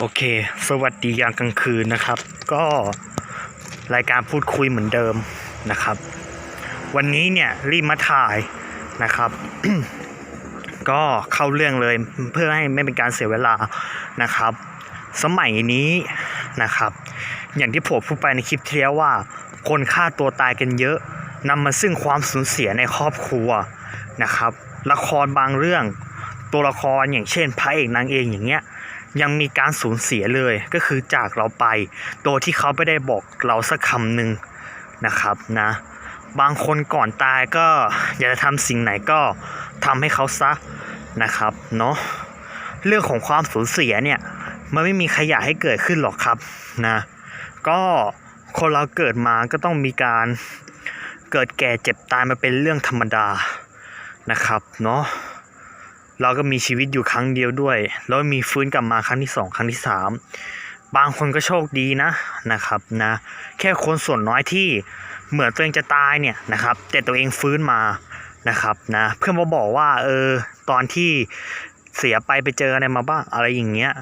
โอเค สวัสดียามกลางคืนนะครับ ก็รายการพูดคุยเหมือนเดิมนะครับ วันนี้เนี่ยรีบมาถ่ายนะครับ ก็เข้าเรื่องเลยเพื่อให้ไม่เป็นการเสียเวลานะครับ สมัยนี้นะครับ อย่างที่ผมพูดไปในคลิปที่แล้วว่า คนฆ่าตัวตายกันเยอะนำมาซึ่งความสูญเสียในครอบครัวนะครับ ละครบางเรื่องตัวละครอย่างเช่นพระเอกนางเอกอย่างเงี้ย ยังมีการสูญเสียเลยก็คือจากเราไป โดยที่เขาไม่ได้บอกเราสักคำหนึ่งนะครับนะ บางคนก่อนตายก็อยากจะทำสิ่งไหนก็ทำให้เขาซะนะครับเนาะเรื่องของความสูญเสียเนี่ยมันไม่มีใครอยากให้เกิดขึ้นหรอกครับนะก็คนเราเกิดมาก็ต้องมีการเกิดแก่เจ็บตายมาเป็นเรื่องธรรมดานะครับเนาะ เราก็มีชีวิตอยู่ครั้งเดียวด้วย แล้วมีฟื้นกลับมาครั้งที่สองครั้งที่สามบางคนก็โชคดีนะนะครับนะแค่คนส่วนน้อยที่เหมือนตัวเองจะตายเนี่ยนะครับ แต่ตัวเองฟื้นมานะครับนะเพื่อนมาบอกว่าเออตอนที่เสียไปไปเจออะไรมาบ้างอะไรอย่างเงี้ย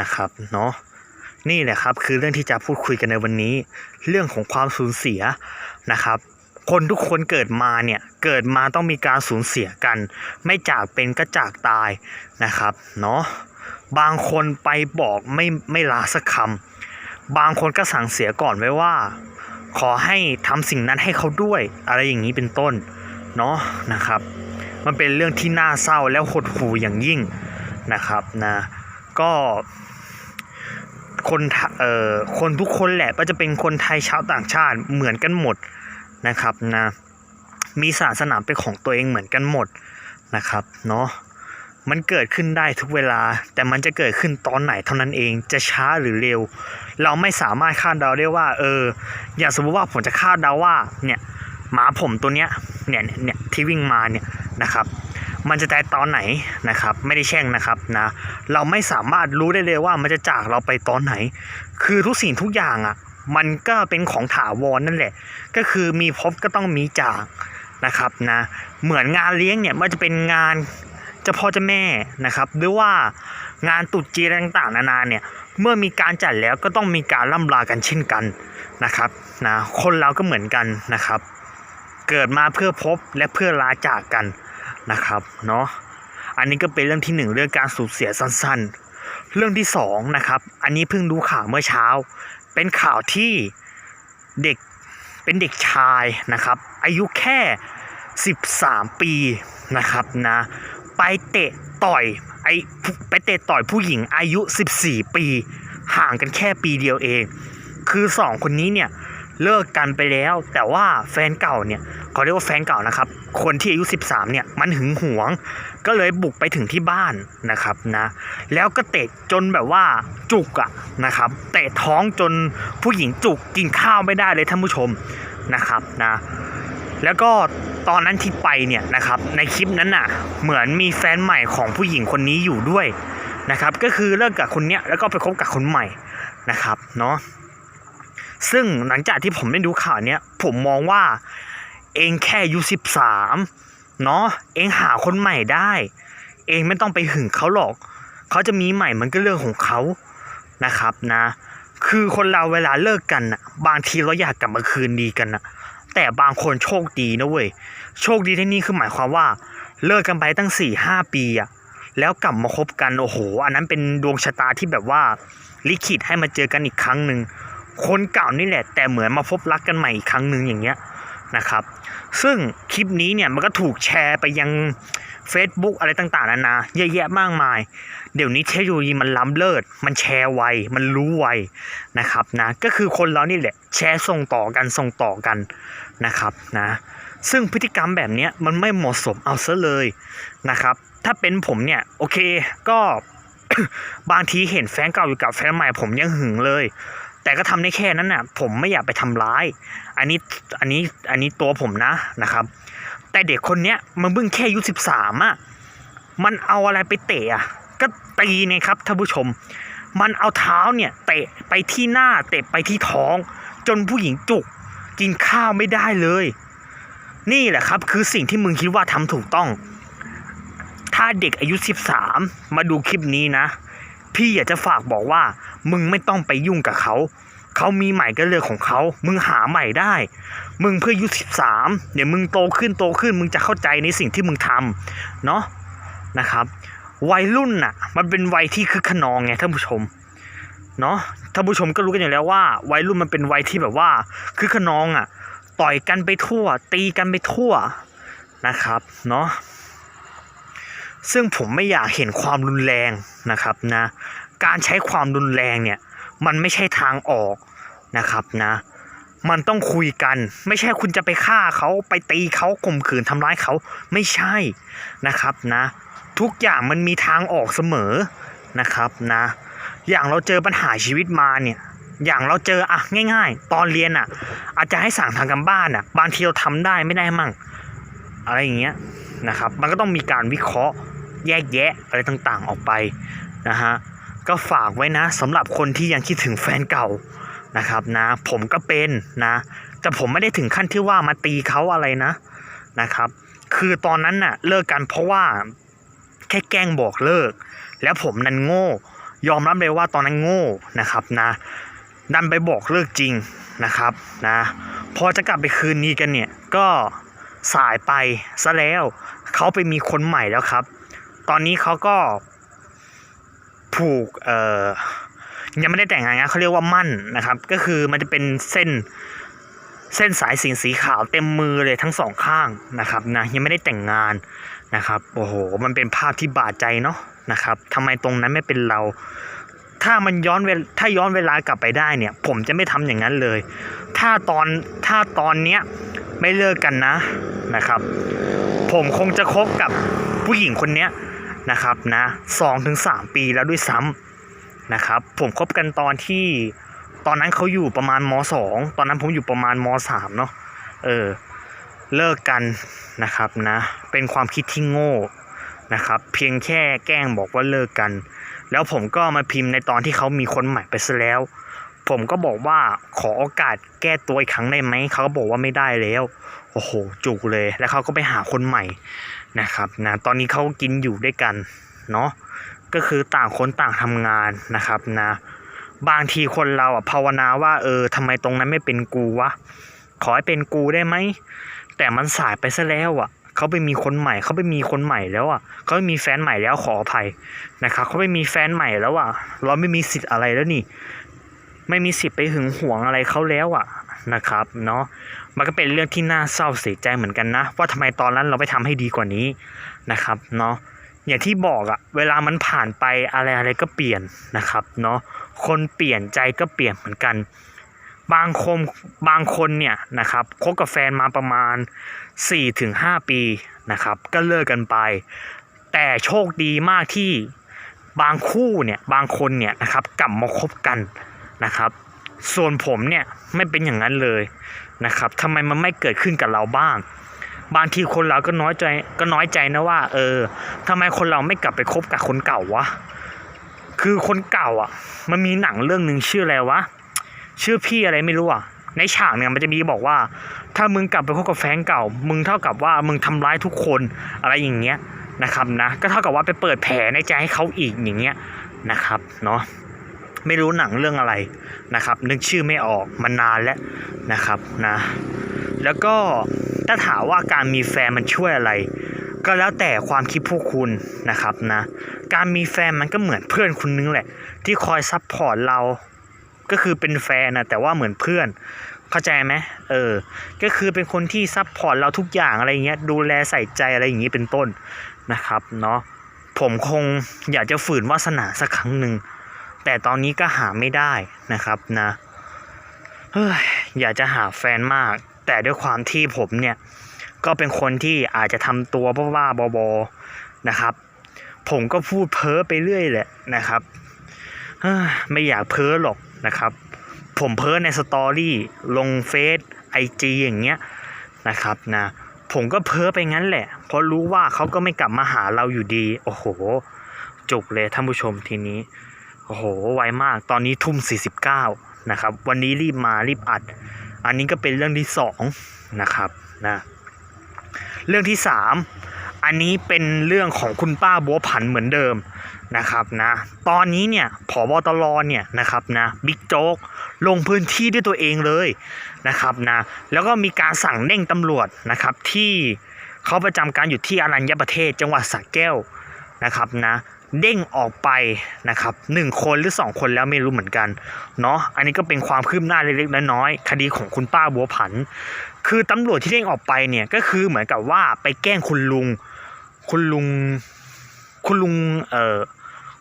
นะครับเนาะนี่แหละครับคือเรื่องที่จะพูดคุยกันในวันนี้ เรื่องของความสูญเสียนะครับ คนทุกคนเกิดมาเนี่ย เกิดมาต้องมีการสูญเสียกัน ไม่จากเป็นก็จากตายนะครับเนาะบางคนไปบอกไม่ไม่ลาสักคำบางคนก็สั่งเสียก่อนไว้ว่า ขอให้ทำสิ่งนั้นให้เขาด้วย อะไรอย่างนี้เป็นต้นเนาะนะครับ มันเป็นเรื่องที่น่าเศร้าแล้วหดหู่อย่างยิ่งนะครับนะก็คนเอ่อคนทุกคนแหละก็จะเป็นคนไทยชาวต่างชาติเหมือนกันหมด นะครับนะมีศาสนาเป็นของตัวเองเหมือนกันหมดนะครับเนาะมันเกิดขึ้นได้ทุกเวลา แต่มันจะเกิดขึ้นตอนไหนเท่านั้นเองจะช้าหรือเร็ว เราไม่สามารถคาดเดาได้ว่า เออ อย่างสมมติว่าผมจะคาดเดาว่าเนี่ยหมาผมตัวเนี้ยเนี่ยเนี่ยที่วิ่งมาเนี่ยนะครับมันจะตายตอนไหนนะครับ ไม่ได้แช่งนะครับนะเราไม่สามารถรู้ได้เลยว่ามันจะจากเราไปตอนไหน คือทุกสิ่งทุกอย่างอะ่ะ มันก็เป็นของถาวรนั่นแหละ ก็คือมีพบก็ต้องมีจากนะครับนะเหมือนงานเลี้ยงเนี่ยมันจะเป็นงานเจ้าพ่อเจ้าแม่นะครับหรือว่างานตรุษจีนต่างๆนานาเนี่ยเมื่อมีการจัดแล้วก็ต้องมีการล่ำลากันเช่นกันนะครับนะคนเราก็เหมือนกันนะครับ เกิดมาเพื่อพบและเพื่อลาจากกันนะครับเนาะอันนี้ก็เป็นเรื่องที่หนึ่งเรื่องการสูญเสียสั้นๆ เรื่องที่สองนะครับอันนี้เพิ่งดูข่าวเมื่อเช้า เป็นข่าวที่เด็กเป็นเด็กชายนะครับ อายุแค่ 13 ปีนะครับนะไปเตะต่อยไอไปเตะต่อยผู้หญิงอายุ 14 ปี ห่างกันแค่ปีเดียวเอง คือสองคนนี้เนี่ย เลิกกันไปแล้ว แต่ว่าแฟนเก่าเนี่ยเขาเรียกว่าแฟนเก่านะครับ คนที่อายุ 13 เนี่ยมันหึงหวง ก็เลยบุกไปถึงที่บ้านนะครับนะแล้วก็เตะจนแบบว่าจุกอะนะครับเตะท้องจนผู้หญิงจุกกินข้าวไม่ได้เลยท่านผู้ชมนะครับนะแล้วก็ตอนนั้นที่ไปเนี่ยนะครับในคลิปนั้นน่ะเหมือนมีแฟนใหม่ของผู้หญิงคนนี้อยู่ด้วยนะครับก็คือเลิกกับคนเนี้ยแล้วก็ไปคบกับคนใหม่นะครับเนาะ ซึ่งหลังจากที่ผมได้ดูข่าวเนี้ยผมมองว่าเองแค่อายุสิบสามเนาะเองหาคนใหม่ได้ เองไม่ต้องไปหึงเขาหรอก เขาจะมีใหม่มันก็เรื่องของเขานะครับนะ คือคนเราเวลาเลิกกันนะบางทีเราอยากกลับมาคืนดีกันนะแต่บางคนโชคดีนะเว้ยโชคดีที่นี่คือหมายความว่า เลิกกันไปตั้ง4ี่ห้าปีอะแล้วกลับมาคบกันโอ้โห อันนั้นเป็นดวงชะตาที่แบบว่าลิขิตให้มาเจอกันอีกครั้งหนึ่ง คนเก่านี่แหละ แต่เหมือนมาพบรักกันใหม่อีกครั้งหนึ่งอย่างเงี้ยนะครับ ซึ่งคลิปนี้เนี่ยมันก็ถูกแชร์ไปยัง Facebook อะไรต่างๆนานาเยอะแยะมากมาย เดี๋ยวนี้เทคโนโลยีมันล้ำเลิศ มันแชร์ไว มันรู้ไวนะครับนะ ก็คือคนเรานี่แหละแชร์ส่งต่อกันส่งต่อกันนะครับนะ ซึ่งพฤติกรรมแบบนี้มันไม่เหมาะสมเอาซะเลยนะครับ ถ้าเป็นผมเนี่ยโอเคก็บางทีเห็นแฟนเก่าอยู่กับแฟนใหม่ผมยังหึงเลย แต่ก็ทำได้แค่นั้นน่ะ ผมไม่อยากไปทำร้าย อันนี้อันนี้อันนี้ตัวผมนะนะครับ แต่เด็กคนเนี้ยมันเพิ่งแค่อายุสิบสามอะมันเอาอะไรไปเตะอะก็ตีไงครับท่านผู้ชม มันเอาเท้าเนี่ยเตะไปที่หน้าเตะไปที่ท้อง จนผู้หญิงจุก กินข้าวไม่ได้เลย นี่แหละครับ คือสิ่งที่มึงคิดว่าทำถูกต้อง ถ้าเด็กอายุ 13 มาดูคลิปนี้นะ พี่อยากจะฝากบอกว่า มึงไม่ต้องไปยุ่งกับเขา เขามีใหม่ก็เรื่องของเขา มึงหาใหม่ได้ มึงเพื่ออายุสิบสามเดี๋ยวมึงโตขึ้นโตขึ้น มึงจะเข้าใจในสิ่งที่มึงทำเนาะนะครับ วัยรุ่นน่ะ มันเป็นวัยที่คึกขนองไงท่านผู้ชมเนาะท่านผู้ชมก็รู้กันอยู่แล้วว่า วัยรุ่นมันเป็นวัยที่แบบว่าคึกขนองอะ ต่อยกันไปทั่ว ตีกันไปทั่วนะครับ เนาะ ซึ่งผมไม่อยากเห็นความรุนแรงนะครับนะ การใช้ความรุนแรงเนี่ยมันไม่ใช่ทางออกนะครับนะ มันต้องคุยกัน ไม่ใช่คุณจะไปฆ่าเขาไปตีเขาข่มขืนทำร้ายเขาไม่ใช่นะครับนะ ทุกอย่างมันมีทางออกเสมอนะครับนะ อย่างเราเจอปัญหาชีวิตมาเนี่ยอย่างเราเจออะง่าย ๆ ตอนเรียนอะอาจจะให้สั่งทางกันบ้านอะบางทีเราทำได้ไม่ได้มั่ง อะไรอย่างเงี้ยนะครับ มันก็ต้องมีการวิเคราะห์ แยกแยะอะไรต่างๆออกไปนะฮะก็ฝากไว้นะสำหรับคนที่ยังคิดถึงแฟนเก่านะครับนะผมก็เป็นนะ แต่ผมไม่ได้ถึงขั้นที่ว่ามาตีเขาอะไรนะนะครับ คือตอนนั้นน่ะเลิกกันเพราะว่าแค่แกล้งบอกเลิก แล้วผมนั้นโง่ ยอมรับเลยว่าตอนนั้นโง่นะครับนะดันไปบอกเลิกจริงนะครับนะพอจะกลับไปคืนนี้กันเนี่ยก็สายไปซะแล้วเขาไปมีคนใหม่แล้วครับ ตอนนี้เขาก็ผูกเอ่อยังไม่ได้แต่งงานนะเขาเรียกว่ามั่นนะครับ ก็คือมันจะเป็นเส้นเส้นสายสิญจนสีขาวเต็มมือเลยทั้งสองข้างนะครับนะยังไม่ได้แต่งงานนะครับโอ้โหมันเป็นภาพที่บาดใจเนาะนะครับทำไมตรงนั้นไม่เป็นเรา ถ้ามันย้อนเวถ้าย้อนเวลากลับไปได้เนี่ย ผมจะไม่ทำอย่างนั้นเลย ถ้าตอนถ้าตอนเนี้ยไม่เลิกกันนะนะครับ ผมคงจะคบกับผู้หญิงคนเนี้ย นะครับนะสองถึงสามปีแล้วด้วยซ้ำนะครับ ผมคบกันตอนที่ตอนนั้นเขาอยู่ประมาณมสองตอนนั้นผมอยู่ประมาณมสามเนาะเออเลิกกันนะครับนะเป็นความคิดที่โง่นะครับ เพียงแค่แกล้งบอกว่าเลิกกัน แล้วผมก็มาพิมพ์ในตอนที่เขามีคนใหม่ไปซะแล้ว ผมก็บอกว่าขอโอกาสแก้ตัวอีกครั้งได้ไหมเขาก็บอกว่าไม่ได้แล้ว โอ้โห จุกเลย แล้วเขาก็ไปหาคนใหม่ นะครับนะตอนนี้เขากินอยู่ด้วยกันเนาะก็คือต่างคนต่างทำงานนะครับนะบางทีคนเราอะภาวนาว่าเออทำไมตรงนั้นไม่เป็นกูวะขอให้เป็นกูได้ไหมแต่มันสายไปซะแล้วอะเขาไปมีคนใหม่เขาไปมีคนใหม่แล้วอะเขาไปมีแฟนใหม่แล้วขออภัยนะครับเขาไปมีแฟนใหม่แล้วอะเราไม่มีสิทธิ์อะไรแล้วนี่ ไม่มีสิทธิ์ไปหึงหวงอะไรเขาแล้วอะนะครับเนาะ มันก็เป็นเรื่องที่น่าเศร้าเสียใจเหมือนกันนะ ว่าทำไมตอนนั้นเราไม่ทำให้ดีกว่านี้นะครับเนาะอย่างที่บอกอะเวลามันผ่านไปอะไรอะไรก็เปลี่ยนนะครับเนาะคนเปลี่ยนใจก็เปลี่ยนเหมือนกัน บางคนบางคนเนี่ยนะครับคบกับแฟนมาประมาณ 4-5 ปีนะครับก็เลิกกันไป แต่โชคดีมากที่บางคู่เนี่ยบางคนเนี่ยนะครับกลับมาคบกันนะครับ ส่วนผมเนี่ยไม่เป็นอย่างนั้นเลย นะครับทำไมมันไม่เกิดขึ้นกับเราบ้าง บางทีคนเราก็น้อยใจก็น้อยใจนะว่า เออทำไมคนเราไม่กลับไปคบกับคนเก่าวะคือคนเก่าอะ มันมีหนังเรื่องหนึ่งชื่ออะไรวะชื่อพี่อะไรไม่รู้อะในฉากเนี่ยมันจะมีบอกว่า ถ้ามึงกลับไปคบกับแฟนเก่า มึงเท่ากับว่ามึงทำร้ายทุกคนอะไรอย่างเงี้ยนะครับนะก็เท่ากับว่าไปเปิดแผลในใจให้เขาอีกอย่างเงี้ยนะครับเนาะ ไม่รู้หนังเรื่องอะไรนะครับ นึกชื่อไม่ออกมานานแล้วนะครับนะ แล้วก็ถ้าถามว่าการมีแฟนมันช่วยอะไร ก็แล้วแต่ความคิดพวกคุณนะครับนะการมีแฟนมันก็เหมือนเพื่อนคนนึงแหละ ที่คอยซัพพอร์ตเราก็คือเป็นแฟนนะแต่ว่าเหมือนเพื่อนเข้าใจไหมเออ ก็คือเป็นคนที่ซัพพอร์ตเราทุกอย่างอะไรเงี้ย ดูแลใส่ใจอะไรอย่างนี้เป็นต้นนะครับเนาะผมคงอยากจะฝืนวาสนาสักครั้งหนึ่ง แต่ตอนนี้ก็หาไม่ได้นะครับนะเฮ้ยอยากจะหาแฟนมาก แต่ด้วยความที่ผมเนี่ยก็เป็นคนที่อาจจะทำตัวบ้าๆบอๆนะครับ ผมก็พูดเพ้อไปเรื่อยแหละนะครับเฮ้ยไม่อยากเพ้อหรอกนะครับ ผมเพ้อในสตอรี่ลงเฟซไอจีอย่างเงี้ยนะครับนะผมก็เพ้อไปงั้นแหละ เพราะรู้ว่าเขาก็ไม่กลับมาหาเราอยู่ดี โอ้โห จุกเลยท่านผู้ชมทีนี้ โอ้โห ไวมาก ตอนนี้ทุ่ม 49 นะครับ วันนี้รีบมารีบอัด อันนี้ก็เป็นเรื่องที่สองนะครับนะ เรื่องที่สามอันนี้เป็นเรื่องของคุณป้าบัวผันเหมือนเดิมนะครับนะ ตอนนี้เนี่ยผบตรเนี่ยนะครับนะบิ๊กโจ๊กลงพื้นที่ด้วยตัวเองเลยนะครับนะ แล้วก็มีการสั่งเด้งตำรวจนะครับที่เขาประจำการอยู่ที่อรัญญประเทศจังหวัดสระแก้วนะครับนะ เด้งออกไปนะครับหนึ่งคนหรือสองคนแล้วไม่รู้เหมือนกันเนาะอันนี้ก็เป็นความคืบหน้าเล็กๆน้อยๆคดีของคุณป้าบัวผัน คือตำรวจที่เด้งออกไปเนี่ยก็คือเหมือนกับว่าไปแกล้งคุณลุง คุณลุงคุณลุงเอ่อ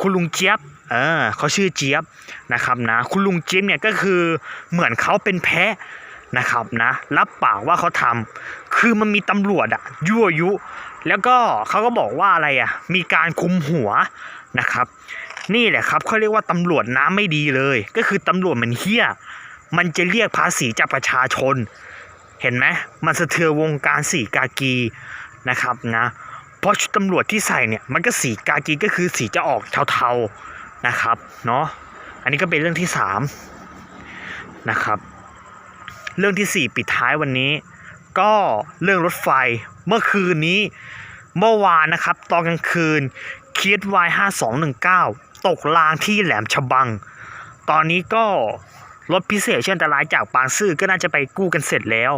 คุณลุงเจี๊ยบเออเขาชื่อเจี๊ยบนะครับนะคุณลุงเจี๊ยบเนี่ยก็คือเหมือนเขาเป็นแพะนะครับนะรับปากว่าเขาทำคือมันมีตำรวจอะยั่วยุ แล้วก็เขาก็บอกว่าอะไรอะมีการคุมหัวนะครับ นี่แหละครับเขาเรียกว่าตำรวจน้ำไม่ดีเลย ก็คือตำรวจมันเฮี้ย มันจะเรียกภาษีจากประชาชน เห็นไหมมันสะเทือนวงการสีกากีนะครับนะเพราะชุดตำรวจที่ใส่เนี่ยมันก็สีกากีก็คือสีจะออกเทาๆนะครับเนาะอันนี้ก็เป็นเรื่องที่สามนะครับเรื่องที่สี่ปิดท้ายวันนี้ ก็เรื่องรถไฟเมื่อคืนนี้เมื่อวานนะครับ ตอนกลางคืนเคียดวายห้าสองหนึ่งเก้าตกรางที่แหลมฉบัง ตอนนี้ก็รถพิเศษเช่นอันตรายจากบางซื่อก็น่าจะไปกู้กันเสร็จแล้ว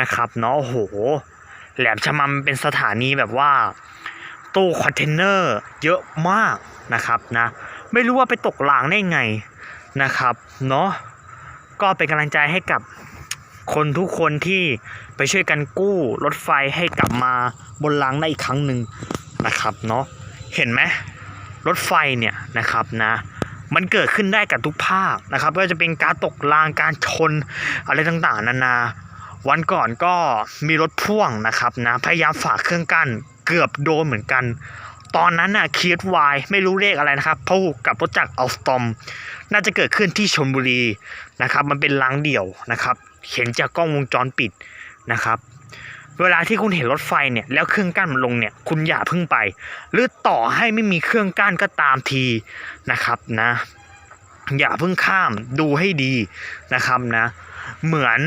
นะครับเนาะโอ้โหแหลมฉบังเป็นสถานีแบบว่าตู้คอนเทนเนอร์เยอะมากนะครับนะ ไม่รู้ว่าไปตกรางได้ไงนะครับเนาะก็เป็นกำลังใจให้กับ คนทุกคนที่ไปช่วยกันกู้รถไฟให้กลับมาบนรางได้อีกครั้งหนึ่งนะครับเนาะเห็นไหมรถไฟเนี่ยนะครับนะมันเกิดขึ้นได้กับทุกภาคนะครับไม่ว่าจะเป็นการตกรางการชนอะไรต่างๆ นานา วันก่อนก็มีรถพ่วงนะครับนะพยายามฝ่าเครื่องกั้นเกือบโดนเหมือนกัน ตอนนั้นน่ะเคียดวายไม่รู้เลขอะไรนะครับพูกับรถจักรอัลสตอม น่าจะเกิดขึ้นที่ชลบุรีนะครับ มันเป็นรางเดี่ยวนะครับ เห็นจากกล้องวงจรปิดนะครับ เวลาที่คุณเห็นรถไฟเนี่ยแล้วเครื่องกั้นมันลงเนี่ยคุณอย่าพิ่งไป หรือต่อให้ไม่มีเครื่องกั้นก็ตามทีนะครับนะ อย่าพิ่งข้ามดูให้ดีนะครับนะ เหมือน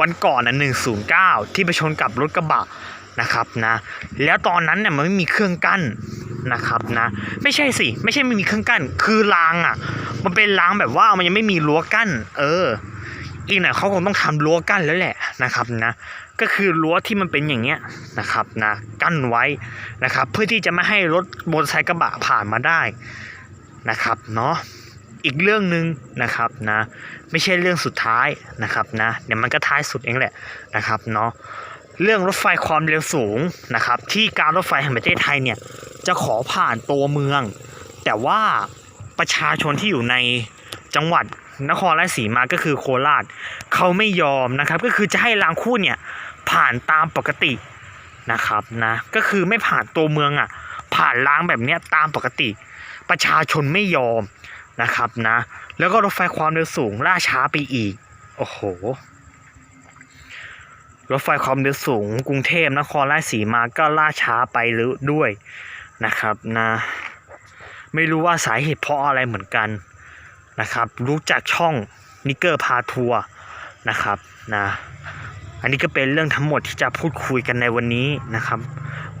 วันก่อนนะ109 ที่ไปชนกับรถกระบะนะครับนะแล้วตอนนั้นเนี่ยมันไม่มีเครื่องกั้นนะครับนะไม่ใช่สิไม่ใช่ไม่มีเครื่องกั้น คือรางอะ มันเป็นรางแบบว่ามันยังไม่มีรั้วกั้น เออ อีกหน่อยเขาคงต้องทำรั้วกั้นแล้วแหละนะครับนะก็คือรั้วที่มันเป็นอย่างเงี้ยนะครับนะกั้นไว้นะครับ เพื่อที่จะไม่ให้รถมอเตอร์ไซค์กระบะผ่านมาได้นะครับเนาะอีกเรื่องหนึ่งนะครับนะไม่ใช่เรื่องสุดท้ายนะครับนะเดี๋ยวมันก็ท้ายสุดเองแหละนะครับเนาะเรื่องรถไฟความเร็วสูงนะครับ ที่การรถไฟแห่งประเทศไทยเนี่ยจะขอผ่านตัวเมือง แต่ว่าประชาชนที่อยู่ในจังหวัด นครราชสีมาก็คือโคราชเขาไม่ยอมนะครับ ก็คือจะให้รางคู่เนี่ยผ่านตามปกตินะครับนะก็คือไม่ผ่านตัวเมืองอะผ่านรางแบบเนี้ยตามปกติ ประชาชนไม่ยอมนะครับนะ แล้วก็รถไฟความเร็วสูงล่าช้าไปอีก โอ้โหรถไฟความเร็วสูงกรุงเทพนครราชสีมาก็ล่าช้าไปหรือด้วยนะครับนะ ไม่รู้ว่าสาเหตุเพราะอะไรเหมือนกัน นะครับ รู้จักช่องนิกเกอร์พาทัวร์นะครับนะอันนี้ก็เป็นเรื่องทั้งหมดที่จะพูดคุยกันในวันนี้นะครับ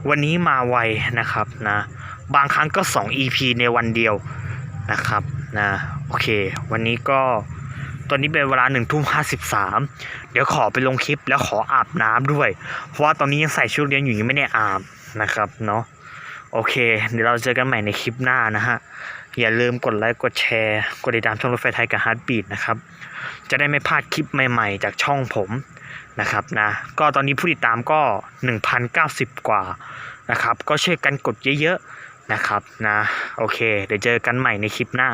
วันนี้มาไวนะครับนะบางครั้งก็ 2 EP ในวันเดียวนะครับนะโอเค วันนี้ก็ตอนนี้เป็นเวลาหนึ่งทุ่มห้าสิบสามเดี๋ยวขอไปลงคลิปแล้วขออาบน้ำด้วย เพราะว่าตอนนี้ยังใส่ชุดเรียนอยู่ยังไม่ได้อาบนะครับเนาะโอเค เดี๋ยวเราเจอกันใหม่ในคลิปหน้านะฮะ อย่าลืมกดไลค์กดแชร์กดติดตามช่องรถไฟไทยกับฮาร์ดบีดนะครับ จะได้ไม่พลาดคลิปใหม่ๆ จากช่องผมนะครับนะก็ตอนนี้ผู้ติดตามก็ 1,090 กว่านะครับ ก็ช่วยกันกดเยอะๆนะครับนะโอเค เดี๋ยวเจอกันใหม่ในคลิปหน้า